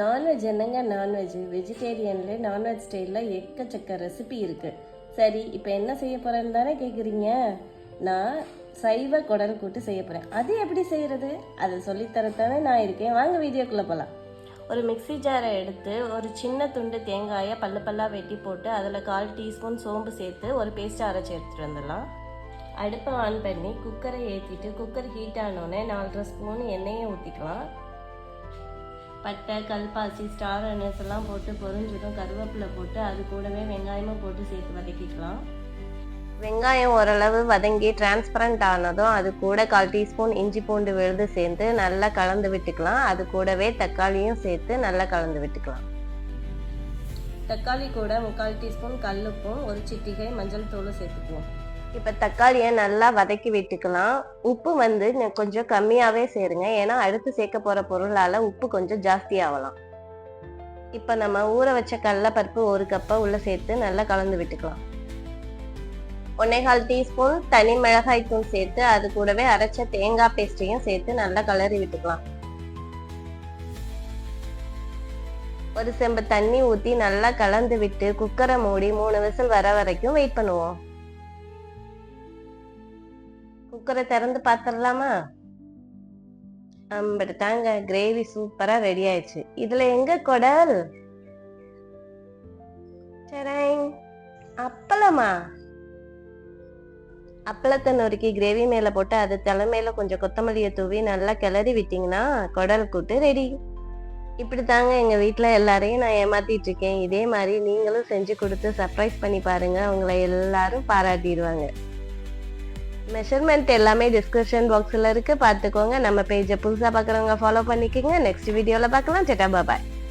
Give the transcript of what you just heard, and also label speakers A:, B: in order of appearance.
A: Non veg என்னங்க non veg? வெஜிடேரியன்ல non veg ஸ்டைலில் எக்கச்சக்க ரெசிபி இருக்குது சரி இப்போ என்ன செய்ய போகிறேன்னு தானே கேட்குறீங்க நான் சைவ குடல் கூட்டு செய்ய போகிறேன் அது எப்படி செய்கிறது அதை சொல்லித்தரத்தானே நான் இருக்கேன். வாங்க வீடியோக்குள்ளே போகலாம் ஒரு மிக்ஸி ஜாரை எடுத்து ஒரு சின்ன துண்டு தேங்காயை பல்லு பல்லாக வெட்டி போட்டு அதில் கால் டீஸ்பூன் சோம்பு சேர்த்து ஒரு பேஸ்ட்டை அரைச்சி எடுத்துகிட்டு வந்துடலாம். அடுப்பை ஆன் பண்ணி குக்கரை ஏற்றிட்டு குக்கர் ஹீட் ஆனோடனே நாலரை ஸ்பூன் எண்ணெயை ஊற்றிக்கலாம் பட்டை கல்பாசி ஸ்டார் அனஸ் எல்லாம் போட்டு பொரிஞ்சதும் கருவேப்பிலை போட்டு அது கூடவே வெங்காயமும் போட்டு சேர்த்து வதக்கிக்கலாம். வெங்காயம் ஓரளவு வதங்கி டிரான்ஸ்பரண்ட் ஆனதும் அது கூட கால் டீஸ்பூன் இஞ்சி பூண்டு விழுது சேர்த்து நல்லா கலந்து விட்டுக்கலாம். அது கூடவே தக்காளியும் சேர்த்து நல்லா கலந்து விட்டுக்கலாம். தக்காளி கூட முக்கால் டீஸ்பூன் கல்லுப்பும் ஒரு சிட்டிகை மஞ்சள் தூளும் சேர்த்துக்குவோம். இப்போ தக்காளியை நல்லா வதக்கி விட்டுக்கலாம். உப்பு வந்து கொஞ்சம் கம்மியாகவே சேருங்க. ஏன்னா அடுத்து சேர்க்க போகிற பொருளால் உப்பு கொஞ்சம் ஜாஸ்தி ஆகலாம். இப்போ நம்ம ஊற வச்ச கடலப்பருப்பு ஒரு கப்பை உள்ளே சேர்த்து நல்லா கலந்து விட்டுக்கலாம். ஒன்னேகால் டீஸ்பூன் தனி மிளகாய் தூள் சேர்த்து அது கூடவே அரைச்ச தேங்காய் பேஸ்ட்டையும் சேர்த்து நல்லா கலரி விட்டுக்கலாம். ஒரு செம்பு தண்ணி ஊற்றி நல்லா கலந்து விட்டு குக்கரை மூடி மூணு விசில் வர வரைக்கும் வெயிட் பண்ணுவோம். குக்கரை திறந்து பார்த்துடலாமா அம்பட்டு தாங்க கிரேவி சூப்பரா ரெடி ஆயிடுச்சு. இதுல எங்க குடல்? சரேங் அப்பளமா? அப்பளத்தை நொறுக்கி கிரேவி மேல போட்டு அது தலைமையில கொஞ்சம் கொத்தமல்லியை தூவி நல்லா கிளறி விட்டீங்கன்னா குடல் கூட்டு ரெடி இப்படி தாங்க எங்க வீட்டில் எல்லாரையும் நான் ஏமாத்திட்டு இருக்கேன். இதே மாதிரி நீங்களும் செஞ்சு கொடுத்து சர்ப்ரைஸ் பண்ணி பாருங்க. உங்களை எல்லாரும் பாராட்டிடுவாங்க. மெஷர்மெண்ட் எல்லாமே டிஸ்கிரிப்ஷன் பாக்ஸில் இருக்குது பார்த்துக்கோங்க. நம்ம பேஜை புதுசாக பார்க்குறவங்க ஃபாலோ பண்ணிக்கோங்க. நெக்ஸ்ட் வீடியோவில் பார்க்கலாம். செட்டா பாய்